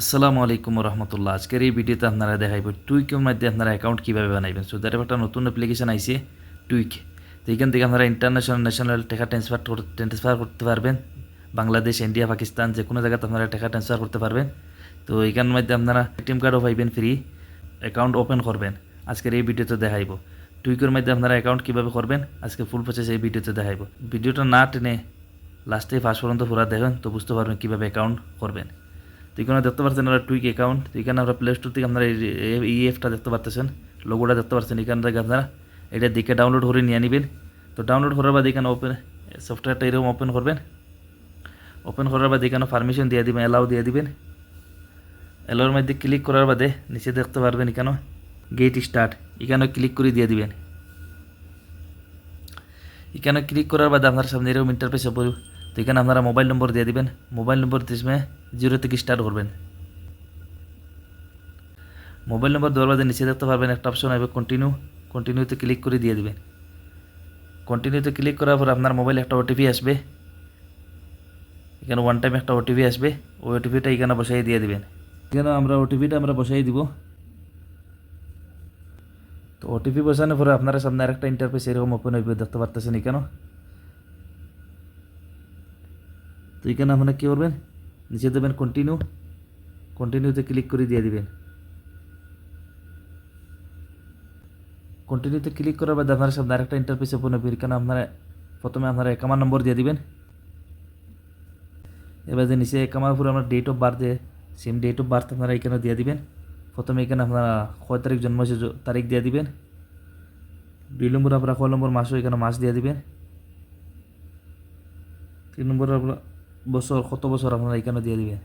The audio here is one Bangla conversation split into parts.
আসসালামু আলাইকুম রহমতুল্লাহ আজকের এই ভিডিওতে আপনারা দেখাইব টুইকের মধ্যে আপনারা অ্যাকাউন্ট কীভাবে বানাইবেন। সো দ্যাট একটা নতুন অ্যাপ্লিকেশন আইছে টুইক তো এখান থেকে আপনারা ইন্টারন্যাশনাল ন্যাশনাল টাকা ট্রান্সফার ট্রান্সফার করতে পারবেন। বাংলাদেশ, ইন্ডিয়া, পাকিস্তান যে কোনো জায়গাতে আপনারা টাকা ট্রান্সফার করতে পারবেন। তো এইখানের মধ্যে আপনারা এটিএম কার্ডও পাইবেন ফ্রি অ্যাকাউন্ট ওপেন করবেন। আজকের এই ভিডিওতে দেখাইব টুইকের মধ্যে আপনারা অ্যাকাউন্ট কীভাবে করবেন। আজকে ফুল প্রসেস এই ভিডিওতে দেখাইব। ভিডিওটা না টেনে লাস্টে ফার্স্ট পর্যন্ত পুরা দেখেন, তো বুঝতে পারবেন কীভাবে অ্যাকাউন্ট করবেন। তো এখানে দেখতে পাচ্ছেন আমরা টুইক অ্যাকাউন্ট এখানে আমরা প্লে স্টোর থেকে আপনারা এই এফটা দেখতে পাচ্ছেন লোগোটা দেখতে পাচ্ছেন এখান থেকে আপনারা। এটা দেখে ডাউনলোড করে নিয়ে নিবেন। তো ডাউনলোড করার বাদ এখানে ওপেন সফটওয়্যারটা এরকম ওপেন করবেন। ওপেন করার বাদে এখানে পারমিশন দিয়ে দিবেন অ্যালাউ দিয়ে দিবেন। অ্যালাউর মধ্যে ক্লিক করার বাদে নিচে দেখতে পারবেন এখানে গেট স্টার্ট এখানে ক্লিক করে দিয়ে দিবেন। এখানে ক্লিক করার বাদে আপনার সামনে এরকম ইন্টারফেস তো এখানে আপনারা মোবাইল নম্বর দিয়ে দিবেন। মোবাইল নম্বর দিসমে জিরো থেকে স্টার্ট করবেন। মোবাইল নম্বর দেওয়ার বাদে নিচে দেখতে পারবেন একটা অপশন আসবে কন্টিনিউ কন্টিনিউতে ক্লিক করে দিয়ে দিবেন। কন্টিনিউতে ক্লিক করার পর আপনার মোবাইলে একটা ওটিপি আসবে। এখানে ওয়ান টাইম একটা ওটিপি আসবে। ওই ওটিপিটা এখানে বসাই দিয়ে দিবেন। এখানে আমরা ওটিপিটা আমরা বসাই দিব। তো ওটিপি বসানোর পরে আপনারা সামনে আরেকটা ইন্টারফেস এরকম ওপেন হইবে, দেখতে পারতেছেন এখানে তো এখানে আপনারা কী করবেন? নিচে দেবেন কন্টিনিউ কন্টিনিউতে ক্লিক করে দিয়ে দিবেন। কন্টিনিউতে ক্লিক করার বাদে আপনারা সামনে আরেকটা ইন্টারফেস ওপেন হবে এখানে আপনারা প্রথমে আপনারা একামার নম্বর দিয়ে দিবেন। এবার যে নিচে একামার উপরে আমরা date of birth same date of birth আপনারা এখানে দিয়ে দিবেন। প্রথমে এখানে আপনারা কয় তারিখ জন্ম হয়েছে তারিখ দিয়ে দিবেন। দুই নম্বর আপনারা কয় নম্বর মাসও এখানে মাস দিয়ে দিবেন। তিন নম্বর আপনার বছর কত বছর আপনারা এখানে দিয়ে দিবেন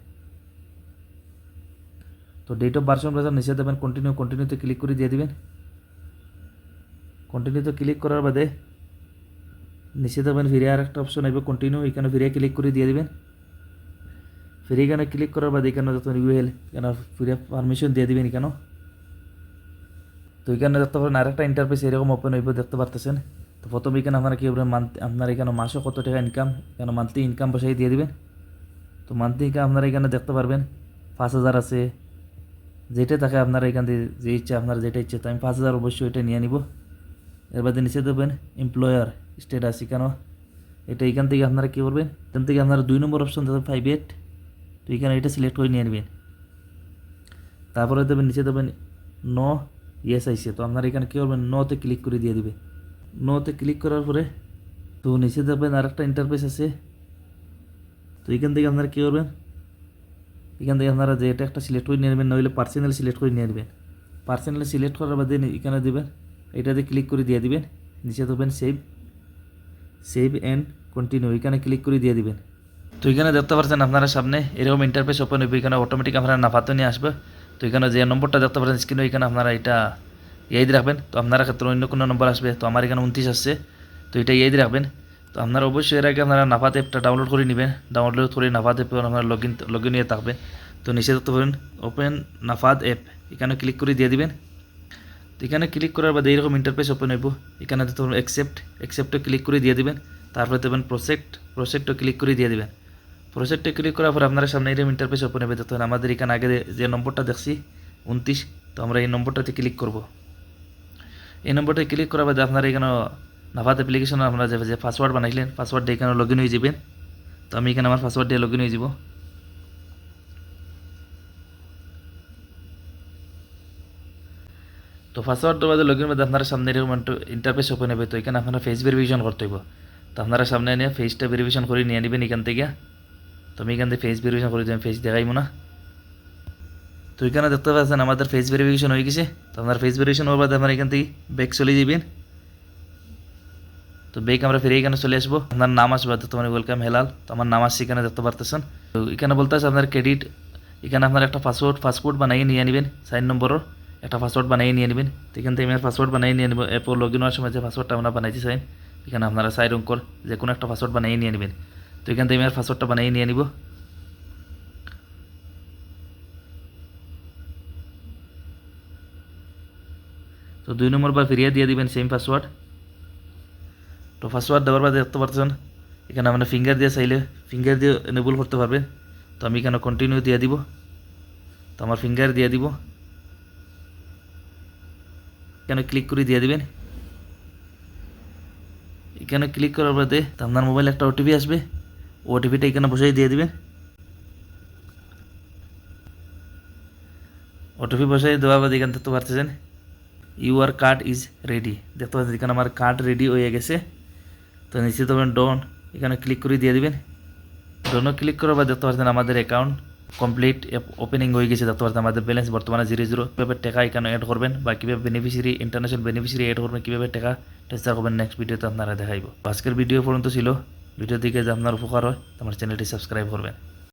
তো ডেট অফ বার্থ সম্পর্কে নিচে দেবেন কন্টিনিউ কন্টিনিউতে ক্লিক করে দিয়ে দিবেন কন্টিনিউতে ক্লিক করার বাদে নিচে দেবেন ফিরে আর একটা অপশন আসবে কন্টিনিউ এখানে ফিরে ক্লিক করে দিয়ে দিবেন ফিরে এখানে ক্লিক করার বাদে এখানে যত ইউএল এখানে ফিরে পারমিশন দিয়ে দিবেন এখানে তো এখানে দেখতে পারেন আরেকটা ইন্টারফেস এরকম ওপেন হইব, দেখতে পারতেছেন। প্রথমে এখানে আপনারা কী করবেন মান্থ, আপনার এখানে মাসে কত টাকা ইনকাম এখানে মান্থলি ইনকাম বসাই দিয়ে দিবেন? তো মান্থলি ইনকাম আপনারা এখানে দেখতে পারবেন, পাঁচ হাজার আছে, যেটা থাকে আপনারা এখান থেকে যে ইচ্ছা আপনার যেটা ইচ্ছে, তো আমি পাঁচ হাজার অবশ্যই এটা নিয়ে নিব। এর বাদে নিচে দেবেন এমপ্লয়ার স্টেটাস এখানেও এটা এখান থেকে আপনারা কী করবেন, এখান থেকে আপনারা দুই নম্বর অপশন দেবেন ফাইভ এইট তো এখানে এটা সিলেক্ট করে নিয়ে নেবেন। তারপরে দেবেন নিচে দেবেন ন ইয়েস আইসে তো আপনারা এখানে কী করবেন নতে ক্লিক করে দিয়ে দিবে নতে ক্লিক করার পরে তো নিচে দেবেন আরেকটা ইন্টারফেস আছে। তো এখান থেকে আপনারা কী করবেন? এখান থেকে আপনারা যে এটা একটা সিলেক্ট করে নিয়ে নেবেন, নইলে পার্সোনাল সিলেক্ট করে নিয়ে নেবেন। পার্সোনাল সিলেক্ট করার বাদে এখানে দেবেন, এটাতে ক্লিক করে দিয়ে দিবেন। নিচে দেবেন সেভ সেভ অ্যান্ড কন্টিনিউ এখানে ক্লিক করে দিয়ে দিবেন। তো এখানে দেখতে পাচ্ছেন আপনারা সামনে এরকম ইন্টারফেস ওপেন হবে এখানে অটোমেটিক আপনারা নাফাতে নিয়ে আসবে। তো এখানে যে নম্বরটা দেখতে পাচ্ছেন স্ক্রিনে এখানে আপনারা এটা ইয়াদ রাখবেন তো আপনারা ক্ষেত্রে অন্য কোনো নম্বর আসবে তো আমার এখানে উনত্রিশ আসছে তো এটা ইয়াদ রাখবেন তো আপনারা অবশ্যই এর আগে আপনারা নাফাত অ্যাপটা ডাউনলোড করে নেবেন ডাউনলোড করে নাফাত অ্যাপে আপনারা লগ ইন লগ ইন হয়ে থাকবেন তো নিচে দেখতে পারেন ওপেন নাফাত অ্যাপ এখানে ক্লিক করে দিয়ে দিবেন তো এখানে ক্লিক করার বাদে এইরকম ইন্টারফেস ওপেন হইব এখানে দেখতে পাবেন অ্যাকসেপ্ট অ্যাকসেপ্টে ক্লিক করে দিয়ে দিবেন তারপরে দেবেন প্রসেক্ট প্রসেক্টও ক্লিক করে দিয়ে দিবেন প্রসেক্টে ক্লিক করার পর আপনারা সামনে এরকম ইন্টারফেস ওপেন হবে দেখতে পারেন আমাদের এখানে আগে যে নম্বরটা দেখছি উনত্রিশ তো আমরা এই নম্বরটাতে ক্লিক করব এই নম্বরটা ক্লিক করার বাদে আপনারা এখানে নাভাত অ্যাপ্লিকেশন আপনারা যে পাসওয়ার্ড বানাইলেন পাসওয়ার্ডটা এখানে লগ ইন হয়ে যাবেন তো আমি এখানে আমার পাসওয়ার্ড দিয়ে লগ ইন হয়ে যাব। তো পাসওয়ার্ড দেওয়ার লগ ইন বাদে আপনারা সামনে এরকম ইন্টারফেস ওপেন হবে। তো এখানে আপনারা ফেস ভেরিফিকেশন করতে হইব তো আপনারা সামনে নিয়ে ফেসটা ভেরিফিকেশন করে নিয়ে নেবেন এখান থেকে। তো আমি এখান থেকে ফেস ভেরিফিকেশন করে দিলাম ফেস দেখাইব না। তো এখানে দেখতে পাচ্ছেন আমাদের ফেস ভেরিফিকেশন হয়ে গেছে। তো আপনার ফেস ভেরিফিকেশন হওয়ার বাদে আপনারা এখান থেকে ব্যাক চলে যাবেন। তো বেক আমরা ফিরে এখানে চলে আসব। আপনার নাম আসবে তোমার ওয়েলকাম হেলাল। তো আমার নাম আসছে এখানে দেখতে পারতেছেন। তো এখানে বলতে আছে আপনার ক্রেডিট এখানে আপনার একটা পাসওয়ার্ড পাসপোর্ট বানিয়ে নিয়ে নেবেন সাইন নম্বরের একটা পাসওয়ার্ড বানিয়ে নিয়ে নেবেন। তো এখান থেকে আমি পাসওয়ার্ড বানিয়ে নিয়ে নেব এরপর লগ ইন হওয়ার সময় যে পাসওয়ার্ডটা আমরা বানাইছি সাইন এখানে আপনারা সাইড অঙ্কর যে কোনো একটা পাসওয়ার্ড বানিয়ে নিয়ে নেবেন। তো এখান থেকে আমি পাসওয়ার্ডটা বানিয়ে নিয়ে নিব। তো দুই নম্বর বার ফিরিয়ে দিয়ে দিবেন সেম পাসওয়ার্ড তো পাসওয়ার্ড দেওয়ার বাদে দেখতে পারতেছেন, এখানে আমরা ফিঙ্গার দিয়ে চাইলে ফিঙ্গার দিয়ে এনেবল করতে পারবেন তো আমি এখানে কন্টিনিউ দিয়ে দিব। তো আমার ফিঙ্গার দিয়ে দিব। এখানে ক্লিক করে দিয়ে দিবেন। এখানে ক্লিক করার বাদে আপনার মোবাইলে একটা ওটিপি আসবে। ওটিপিটা এখানে বসেই দিয়ে দিবেন। ওটিপি বসাই দেওয়ার বাদে এখান থেকে পারতেছেন ইউআর কার্ড ইজ রেডি। দেখতে পাচ্ছেন, এখানে আমার কার্ড রেডি হয়ে গেছে। তো নিশ্চিত হবেন ডন, এখানে ক্লিক করে দিয়ে দিবেন। ডোনো ক্লিক করার পর দেখতে পাচ্ছেন আমাদের অ্যাকাউন্ট কমপ্লিট ওপেনিং হয়ে গেছে। দেখতে পাচ্ছেন আমাদের ব্যালেন্স বর্তমানে জিরো জিরো। কীভাবে টাকা এখানে অ্যাড করবেন বা কীভাবে বেনিফিশিয়ারি ইন্টারন্যাশনাল বেনিফিশিয়ারি অ্যাড করবেন, কীভাবে টাকা ট্রান্সফার করবেন নেক্সট ভিডিওতে আপনারা দেখাইব। আজকের ভিডিও পর্যন্ত ছিল। ভিডিও দিকে যে আপনার উপকার হয়, আমার চ্যানেলটি সাবস্ক্রাইব করবেন।